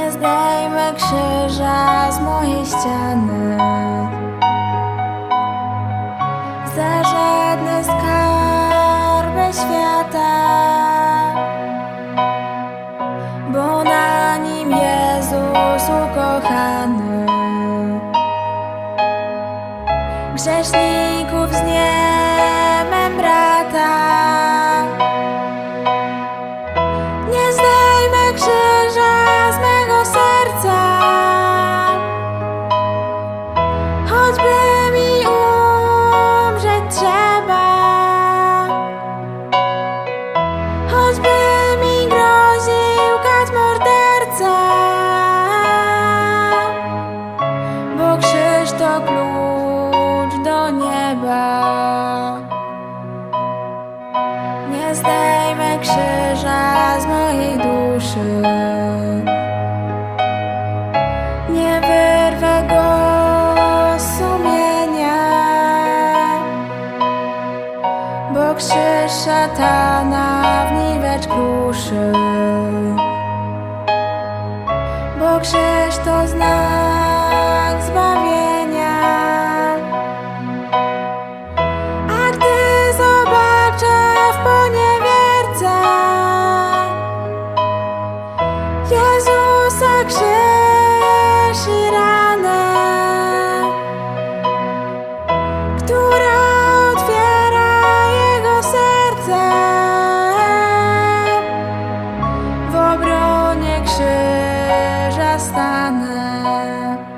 nie zdejmę krzyża z mojej ściany. Za żadne skarby świata Bo na nim Jezus ukochany. Grzeszników z niemem brak nieba Nie zdejmę krzyża z mojej duszy. Nie wyrwę go z sumienia Bo krzyż szatana w niwecz kruszy. Bo krzyż to znak Jezusa krzyż i ranę, która otwiera Jego serce w obronie krzyża stanę.